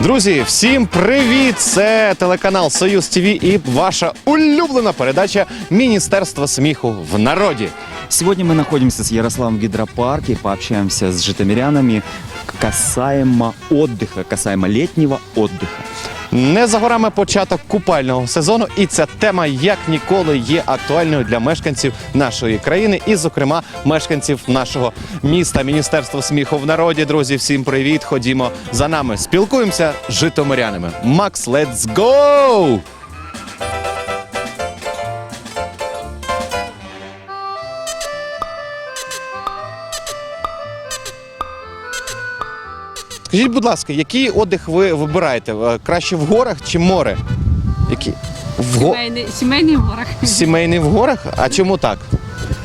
Друзі, всім привіт! Це телеканал Союз ТВ і ваша улюблена передача Міністерство сміху в народі. Сегодня мы находимся с Ярославом в гидропарке, пообщаемся с житомирянами касаемо отдыха, касаемо летнего отдыха. Не за горами початок купального сезону, і ця тема як ніколи є актуальною для мешканців нашої країни, і, зокрема, мешканців нашого міста. Міністерство сміху в народі. Друзі, всім привіт! Ходімо за нами. Спілкуємося з житомирянами. Макс, let's go! Скажіть, будь ласка, який отдих ви вибираєте? Е, Краще в горах чи море? Які? В го... Сімейний, сімейний в горах. Сімейний в горах? А чому так?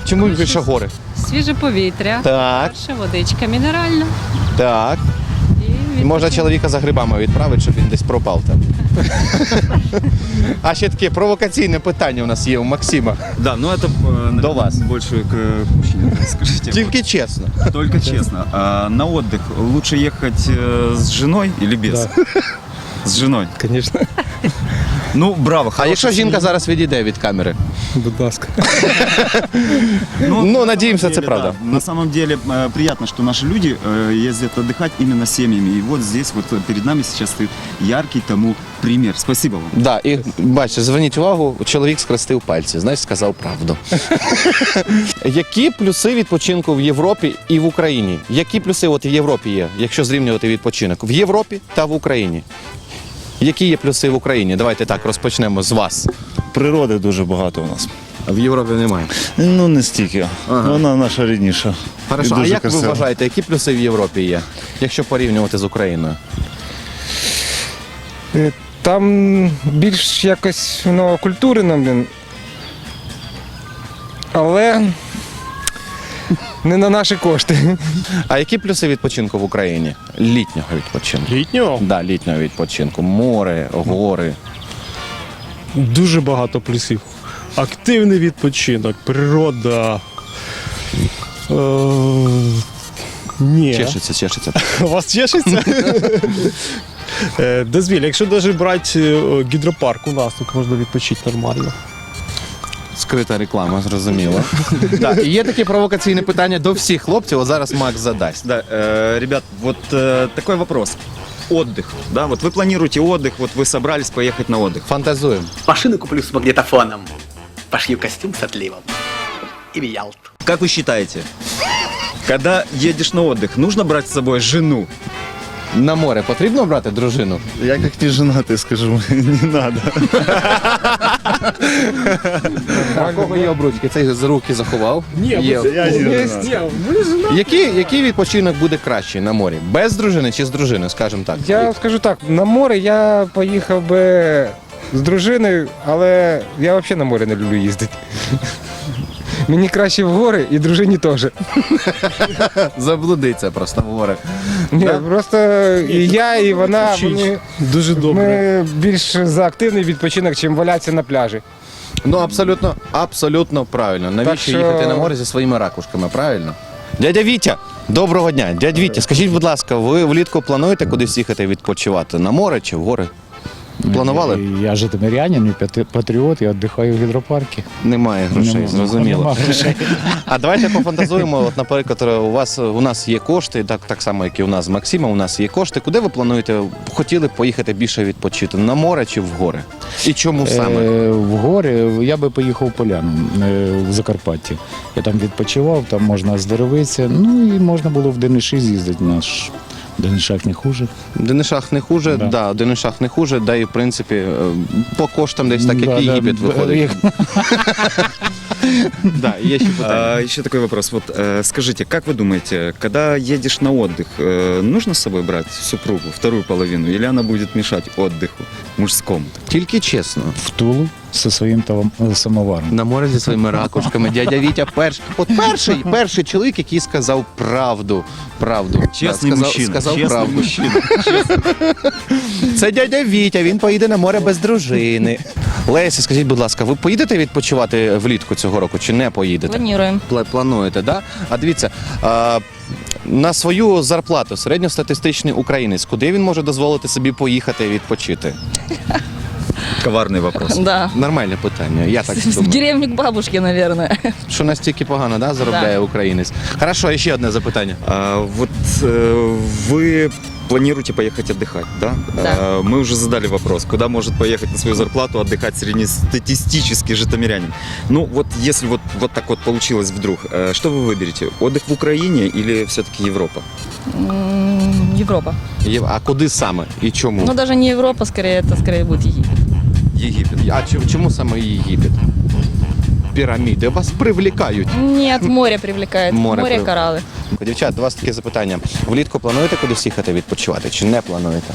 Чому більше гори? Свіже повітря, Так, перша водичка мінеральна. так. І І можна відпочинок. чоловіка за грибами відправити, щоб він десь пропав там. А ще таке провокаційне питання у нас є у Максима. Да, ну это э, До вас. больше к к мужчине, скажите. Тільки чесно. Только честно, а на отдых лучше ехать э, с женой или без? С женой. Звісно, Ну, браво. А хорошая якщо жінка семья. зараз відійде від камери? будь ласка. Ну, на надеемся, самом это деле, правда. да. На самом деле э, приятно, что наши люди э, ездят отдыхать именно с семьями. И вот здесь вот э, перед нами сейчас стоит яркий тому пример. Спасибо вам. Да, і бачите, зверніть увагу, чоловік скрестив пальці, знаєш, сказав правду. Які плюси відпочинку в Європі і в Україні? Які плюси от в Європі є, якщо зрівнювати відпочинок? В Європі та в Україні. Які є плюси в Україні? Давайте так розпочнемо з вас. Природи дуже багато у нас. А в Європі немає. Ну не стільки. Ага. Вона наша рідніша. Хорошо, І а як ви вважаєте, які плюси в Європі є, якщо порівнювати з Україною? Е, Там більш якось воно культурно, блін. Але не на наші кошти. А які плюси відпочинку в Україні? Літнього відпочинку. Літнього Да, літнього відпочинку. Море, гори. дуже багато плюсів. Активний відпочинок, природа. Е, ні. Чешеться, чешеться. У вас чешеться? Е, Дозвіль, якщо навіть брати е, гідропарк у нас, тут можна відпочити нормально. Скрита реклама, зрозуміло. да, і є таке провокаційне питання до всіх хлопців. От зараз Макс задасть. Да, э, ребят, вот э, такой вопрос. Отдых, да, вот вы планируете отдых, вот вы собрались поехать на отдых. Фантазуємо. Машину куплю с магнитофоном. Пошью костюм с отливом. И в Ялту. Как вы считаете, когда едешь на отдых, нужно брать с собой жену? На море потрібно брати дружину? Я як не женатий, скажу, не треба. А кого є обручки? Цей з руки заховав. Ні, Є. Я не женатий. Який, який відпочинок буде кращий на морі? Без дружини чи з дружиною, скажімо так? Я скажу так, на море я поїхав би з дружиною, але я взагалі на море не люблю їздити. Мені краще в гори і дружині теж. Заблудиться просто в море. Ні, просто і я, і вона Вчить. вони, Дуже добре. ми більш за активний відпочинок, чим валятися на пляжі. Ну абсолютно, абсолютно правильно. Навіщо Так що- їхати на море зі своїми ракушками? Правильно? Дядя Вітя, доброго дня. Дядь Вітя, скажіть, будь ласка, ви влітку плануєте кудись їхати відпочивати? На море чи в гори? Планували? Я житомирянин, і патріот, і віддихаю в гідропарку. Немає грошей, Нема- зрозуміло. нема грошей. А давайте пофантазуємо. От, наприклад, у вас у нас є кошти, так, так само, як і у нас з Максимом, у нас є кошти. Куди ви плануєте? Хотіли б поїхати більше відпочити? На море чи в гори? І чому саме? Е, В гори я би поїхав в Поляну е, в Закарпатті. Я там відпочивав, там можна оздоровитися. Ну і можна було в Дениші з'їздити. Наш Денишах не хуже. В Денишах не хуже, да. Да. в Денишах не хуже, да і в принципі е, по коштам десь так, як Да, і да, Єгипет да, виходить. їх- Да, є ще питання. А, еще такой вопрос. Вот э, скажите, как вы думаете, когда едешь на отдых, э, нужно с собой брать супругу, вторую половину, или она будет мешать отдыху мужскому? Тільки чесно. В Тулу зі своїм талом- самоваром. На море зі своїми ракушками. Дядя Вітя перший. От перший, перший чоловік, який сказав правду. Правду. Чесний сказав, мужчина. Сказав чесний правду. мужчина. Це дядя Вітя, він поїде на море без дружини. Леся, скажіть, будь ласка, ви поїдете відпочивати влітку цього року чи не поїдете? Планируем. Пла- Плануєте, да? А дивіться, а, на свою зарплату середньостатистичний українець, куди він може дозволити собі поїхати і відпочити? Коварный вопрос. Да. Нормальне питання. Я так В думаю. деревню к бабушке, наверное. Що настільки погано, да, заробляє Да. українець. Хорошо, і ще одне запитання. А, вот э, вы планируете поехать отдыхать, да? Да. А, мы уже задали вопрос, куда может поехать на свою зарплату отдыхать среднестатистический житомирянин. Ну вот если вот, вот так вот получилось вдруг, э, что вы выберете? Отдых в Украине или все-таки Европа? М, Европа. Є- А куди саме і чому? Ну, даже не Европа, скорее, это скорее будет Египет. Египет. А чому, саме Єгипет? Піраміди вас привлікають. Нет, море привлекает. Море Море, прив- кораллы. Дівчат, до вас таке запитання. Влітку плануєте кудись їхати відпочивати чи не плануєте?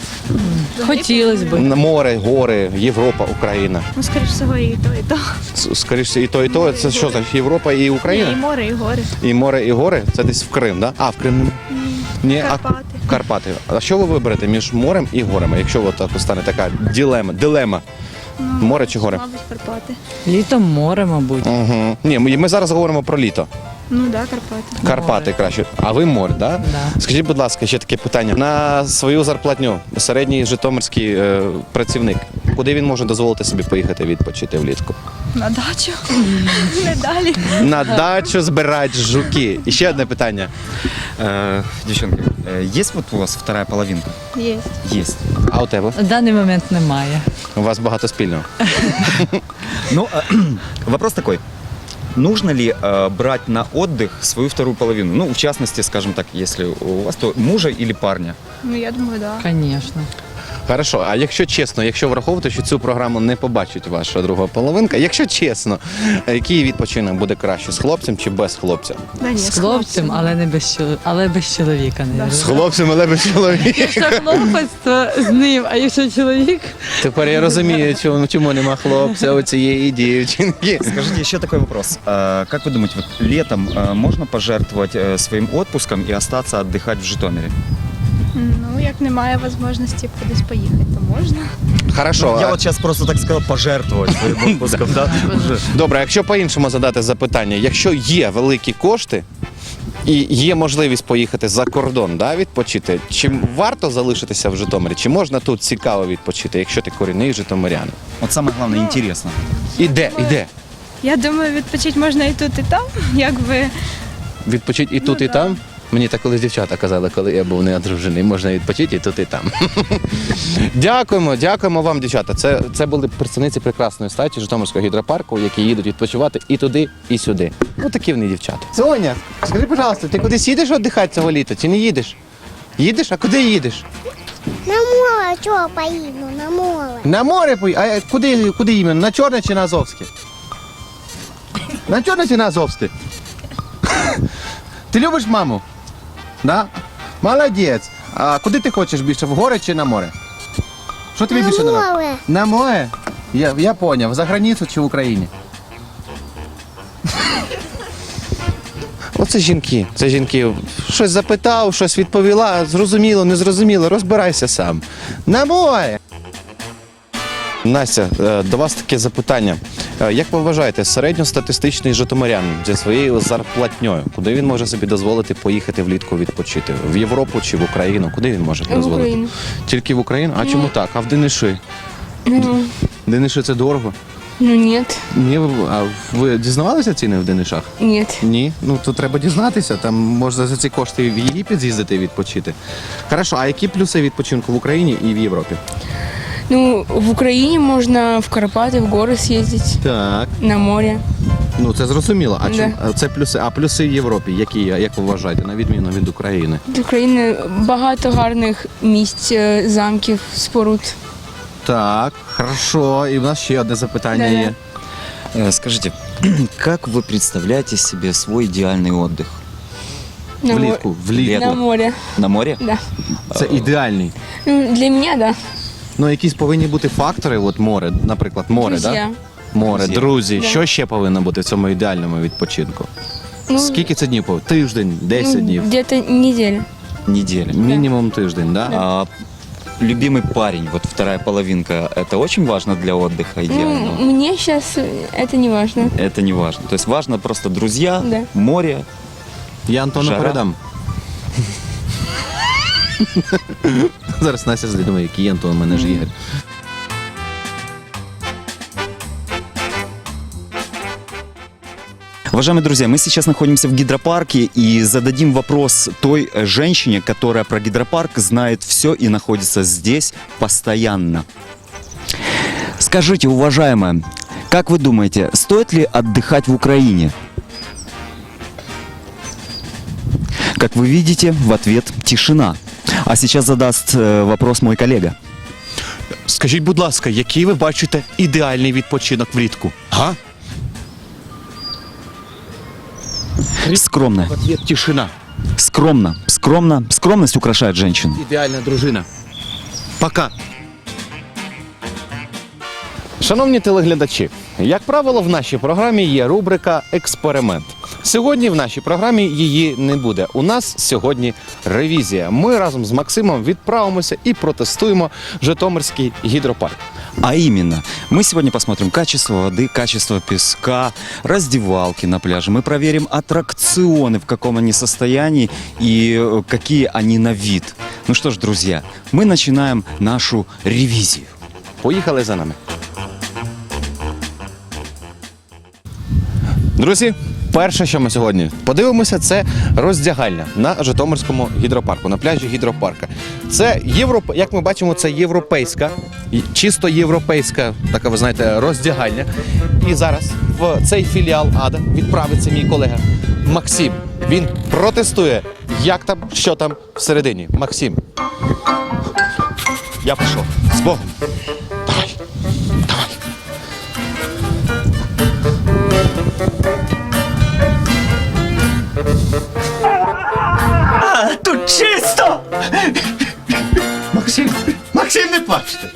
Хотілося б. На море, гори, Європа, Україна. Ну, скоріш всього, і то, і то. Скоріше, і то, і то. Це що значить Європа і Україна? І Україна? море, і гори. І море, і гори? Це десь в Крим, да? А, в Крим нема. Ні, Карпати. А, Карпати. А що ви виберете між морем і горами? Якщо от стане така ділема, дилема. Море чи гори? Мабуть, Карпати. Літом море, мабуть. Угу. Ні, ми, ми зараз говоримо про літо. Ну да, Карпати. Карпати краще. А ви море, да? Да. Скажіть, будь ласка, ще таке питання. На свою зарплатню середній житомирський е, працівник, куди він може дозволити собі поїхати відпочити влітку? На дачу. Не далі. На дачу збирати жуки. І ще одне питання. Э, девчонки, э, есть вот у вас вторая половинка? Є. Есть. А у тебе? В даний момент немає. У вас багато спільного. Ну, э, вопрос такой. Нужно ли э, брать на отдых свою вторую половину? Ну, в частности, скажем так, если у вас то мужа или парня? Ну, я думаю, да. Звісно. Хорошо, а якщо чесно, якщо враховувати, що цю програму не побачить ваша друга половинка, якщо чесно, який відпочинок буде краще з хлопцем чи без хлопця? Да, ні, З хлопцем, але не без чоловіка, але без чоловіка, не З хлопцем, але без чоловіка. Якщо хлопець, то з ним, а якщо чоловік, Тепер я розумію, чому, чому нема хлопця у цієї дівчинки. Скажите еще такой вопрос. А, Как вы думаете, вот летом э, можно пожертвовать э, своим отпуском и остаться отдыхать в Житомире? Ну, як немає можливості кудись поїхати, то можна. Хорошо. Я а- вот сейчас просто так сказал, пожертвовать своим отпуском, да? Добре, якщо по-іншому задати запитання, якщо є великі кошти і є можливість поїхати за кордон, да, відпочити, чи варто залишитися в Житомирі, чи можна тут цікаво відпочити, якщо ти корінний житомирянин? Вот самое главное, интересно. Іде, іде. Я думаю, відпочити можна і тут, і там. Якби Відпочити і тут, Ну, і да. там. Мені так колись дівчата казали, коли я був не одружений, можна відпочити і тут, і там. дякуємо, дякуємо вам, дівчата. Це, це були представниці прекрасної статі Житомирського гідропарку, які їдуть відпочивати і туди, і сюди. Ну такі вони дівчата. Соня, скажи, пожалуйста, ти кудись їдеш віддихати цього літа чи не їдеш? Їдеш? А куди їдеш? на море чого поїду, на море. На море пої. А куди, куди іменно? На Чорне чи на Азовське? На Чорне чи на Азовське? Ти любиш маму? Да? Молодець. А куди ти хочеш більше? В гори чи на море? Що тобі більше подобається? море. На море? Я, я поняв. За границю чи в Україні? Оце жінки. Це жінки. Щось запитав, щось відповіла, зрозуміло, не зрозуміло, розбирайся сам. На море! Настя, е, до вас таке запитання. Е, Як ви вважаєте, середньостатистичний житомирянин зі своєю зарплатньою, куди він може собі дозволити поїхати влітку відпочити? В Європу чи в Україну? Куди він може дозволити? Україну. Тільки в Україну? А чому так? А в Дениши? Ну, Дениші це дорого. ну нет, Ні, ви- а ви дізнавалися ціни в Денишах? нет. Ні, ну то треба дізнатися. Там можна за ці кошти в Єгипет з'їздити і відпочити. Хорошо, а які плюси відпочинку в Україні і в Європі? Ну, в Украине можно в Карпаты, в горы съездить, Так, на море. ну це зрозуміло. А Да. чим а це плюси? А плюси в Європі, які як ви вважаєте, на відміну від України? З України багато гарних місць, е, замків, споруд. Так, хорошо. І в нас ще одне запитання Да-да. є. Э, Скажите, как вы представляете себе свой идеальный отдых? На, море. Влітку, влітку. на море. На море? Да. Це ідеальний. Ну, для меня, да. Ну, якісь повинні бути фактори, от море, наприклад, море, Друзья. так? Море, Друзі. друзі. Да. Що ще повинно бути в цьому ідеальному відпочинку? Ну, Скільки це днів? повинно? Тиждень, 10 ну, днів. Где-то неделя. Неделя. Мінімум тиждень, да? А любимый парень, вот вторая половинка, это очень важно для отдыха Ну, идеального? мне сейчас это не важно. Это не важно. То есть важно просто друзья, Да. море. Я Антону Жара. передам. Зараз Настя думає, який Антон, у мене ж Ігор. Уважаемые друзья, мы сейчас находимся в гидропарке и зададим вопрос той женщине, которая про гидропарк знает все и находится здесь постоянно. Скажите, уважаемая, как вы думаете, стоит ли отдыхать в Украине? Как вы видите, в ответ тишина. А сейчас задаст э, вопрос мой коллега. Скажіть, будь ласка, який ви бачите ідеальний відпочинок влітку? Га? Скромно, В ответ тишина. скромно, скромно. Скромность украшает женщину. Ідеальна дружина. Пока. Шановні телеглядачі, як правило, в нашій програмі є рубрика Експеримент. Сьогодні в нашій програмі її не буде. У нас сьогодні ревізія. Ми разом з Максимом відправимося і протестуємо Житомирський гідропарк. А именно, мы сегодня посмотрим качество воды, качество песка, раздевалки на пляже. Мы проверим аттракционы, в каком они состоянии и э, какие они на вид. Ну что ж, друзья, мы начинаем нашу ревизию. Поїхали за нами. Друзі, перше, що ми сьогодні подивимося, це роздягальня на Житомирському гідропарку, на пляжі гідропарка. Це європ... як ми бачимо, це європейська, чисто європейська така, ви знаєте, роздягальня. І зараз в цей філіал АДА відправиться мій колега Максим. Він протестує, як там, що там всередині. Максим. Я пішов. З Богом. Тут чисто! Максим, Максим, не плачте.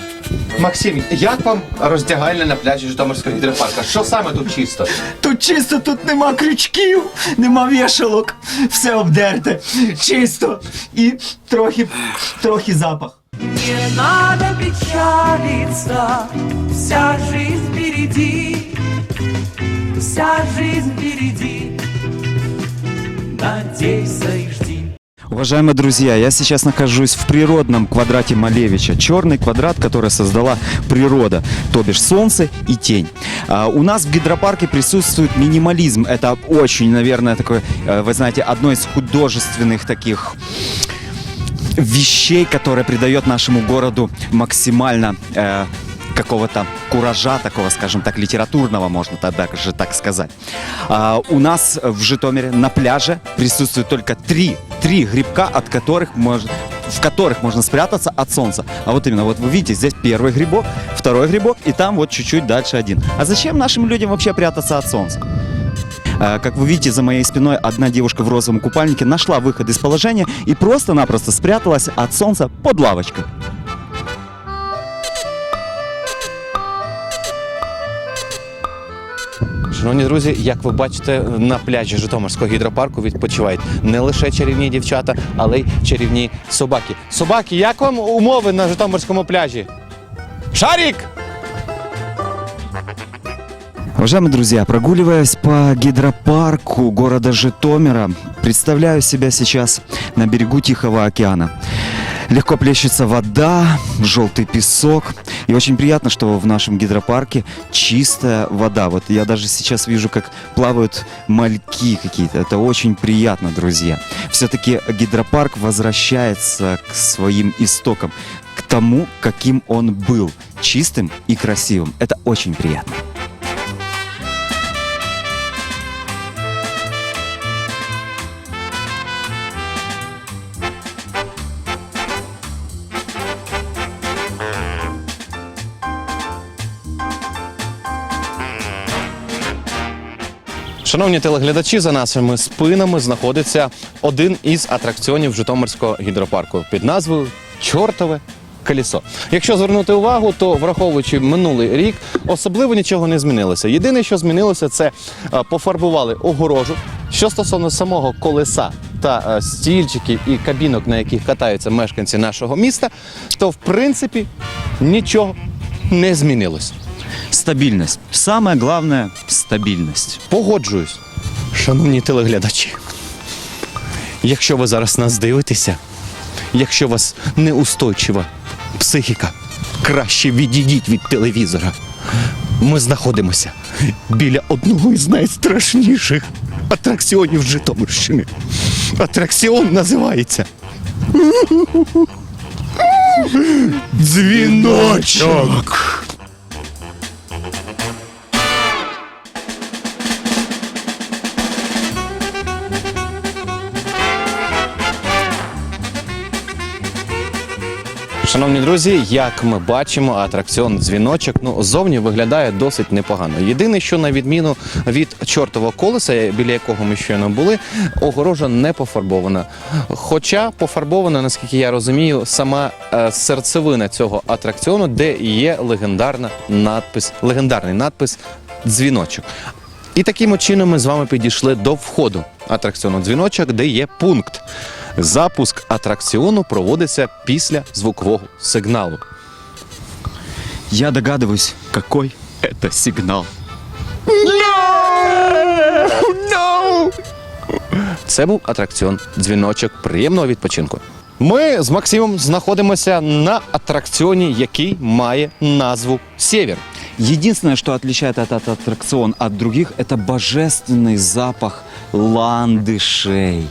Максим, як вам роздягальня на пляжі Житомирського гідропарка? Що саме тут чисто? Тут чисто, тут нема крючків, нема вішалок, все обдерте. Чисто. І трохи, трохи запах. Не надо печалиться, вся жизнь впереди, вся жизнь впереди. Надейся и жди. Уважаемые друзья, я сейчас нахожусь в природном квадрате Малевича. Черный квадрат, который создала природа, то бишь солнце и тень. А, у нас в гидропарке присутствует минимализм. Это очень, наверное, такое, э, вы знаете, одно из художественных таких вещей, которое придает нашему городу максимально э, какого-то куража, такого, скажем так, литературного, можно тогда же так сказать. А, у нас в Житомире на пляже присутствует только три, три грибка, от которых можно в которых можно спрятаться от солнца. А вот именно, вот вы видите, здесь первый грибок, второй грибок, и там вот чуть-чуть дальше один. А зачем нашим людям вообще прятаться от солнца? А, Как вы видите, за моей спиной одна девушка в розовом купальнике нашла выход из положения и просто-напросто спряталась от солнца под лавочкой. Шановні друзі, як ви бачите, на пляжі Житомирського гідропарку відпочивають не лише чарівні дівчата, але й чарівні собаки. Собаки, як вам умови на Житомирському пляжі? Шарік! Уважаемые друзья, прогуливаясь по гидропарку города Житомира, представляю себя сейчас на берегу Тихого океана. Легко плещется вода, желтый песок. И очень приятно, что в нашем гидропарке чистая вода. Вот я даже сейчас вижу, как плавают мальки какие-то. Это очень приятно, друзья. Все-таки гидропарк возвращается к своим истокам, к тому, каким он был. Чистым и красивым. Это очень приятно. Шановні телеглядачі, за нашими спинами знаходиться один із атракціонів Житомирського гідропарку під назвою Чортове колесо. Якщо звернути увагу, то враховуючи минулий рік, особливо нічого не змінилося. Єдине, що змінилося, це е, пофарбували огорожу. Що стосовно самого колеса та е, стільчиків і кабінок, на яких катаються мешканці нашого міста, то в принципі нічого не змінилось. Стабильность. Самое главное – стабильность. Погоджуюсь, шановні телеглядачі. Якщо ви зараз нас дивитеся, якщо вас неустойчива психіка, краще відійдіть від телевізора. Ми знаходимося біля одного із найстрашніших атракціонів Житомирщини. Атракціон називається. Дзвіночок. Шановні друзі, як ми бачимо, атракціон дзвіночок ну зовні виглядає досить непогано. Єдине, що на відміну від чортового колеса, біля якого ми щойно були, огорожа не пофарбована. Хоча пофарбована, наскільки я розумію, сама е, серцевина цього атракціону, де є легендарна надпис, легендарний надпис дзвіночок. І таким чином ми з вами підійшли до входу атракціону дзвіночок, де є пункт. Запуск атракціону проводиться після звукового сигналу. Я догадываюсь, какой это сигнал. Це був атракціон дзвіночок. Приємного відпочинку. Ми з Максимом знаходимося на атракціоні, який має назву Сєвєр. Единственное, что отличает этот аттракцион от других, это божественный запах ландышей.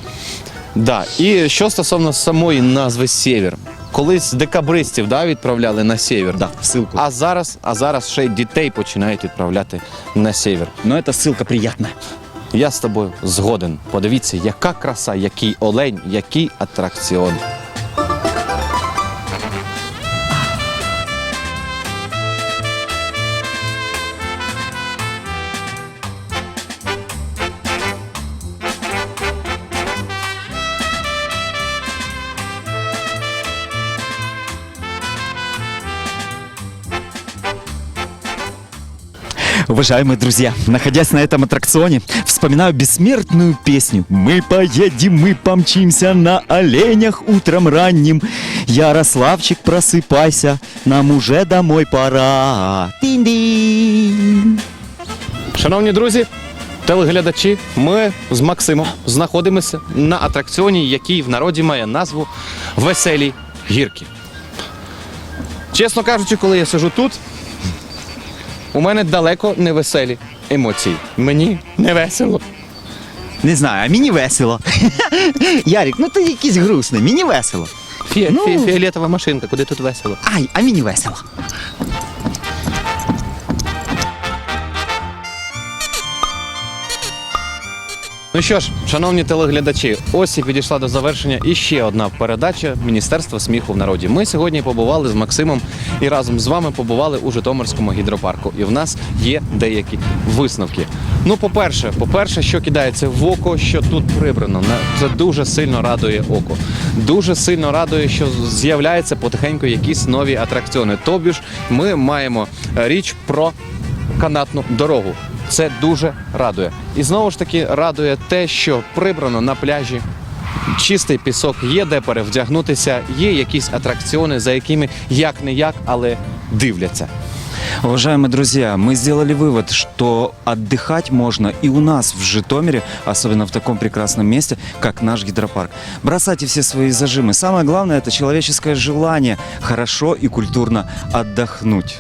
Да. І що стосовно самої назви Сєвєр. Колись декабристів да, відправляли на сєвєр. Да, ссылку. А зараз, а зараз ще й дітей починають відправляти на сєвєр. Но эта ссылка приятная. Я з тобою згоден. Подивіться, яка краса, який олень, який атракціон. Уважаемые друзья, находясь на этом аттракционе, вспоминаю бессмертную песню «Мы поедем, мы помчимся на оленях утром ранним». Ярославчик, просыпайся, нам уже домой пора. Тин-дин. Шановні друзі, телеглядачі, ми з Максимом знаходимося на атракціоні, який в народі має назву Веселі гірки. Чесно кажучи, коли я сижу тут, у мене далеко не веселі емоції. Мені не весело. Не знаю, а мені весело. Ярік, ну ти якийсь грустний, мені весело. Фі, Ну. фі, фіолетова машинка, куди тут весело? Ай, а мені весело. Ну що ж, шановні телеглядачі, ось і підійшла до завершення іще одна передача Міністерства сміху в народі. Ми сьогодні побували з Максимом і разом з вами побували у Житомирському гідропарку. І в нас є деякі висновки. Ну, по-перше, по-перше, що кидається в око, що тут прибрано. Це дуже сильно радує око. Дуже сильно радує, що з'являються потихеньку якісь нові атракціони. Тобі ж ми маємо е, річ про канатну дорогу. Це дуже радує. І знову ж таки радує те, що прибрано на пляжі. Чистий пісок є де перевдягнутися, є якісь атракціони, за якими як не як, але дивляться. Уважаемые друзья, мы сделали вывод, что отдыхать можно и у нас в Житомире, особенно в таком прекрасном месте, как наш гидропарк. Бросайте все свои зажимы. Самое главное – это человеческое желание хорошо и культурно отдохнуть.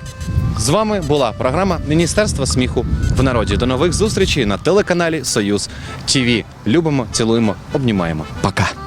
З вами була програма Міністерства сміху в народі. До нових зустрічей на телеканалі Союз ТВ. Любимо, цілуємо, обнімаємо. Пока.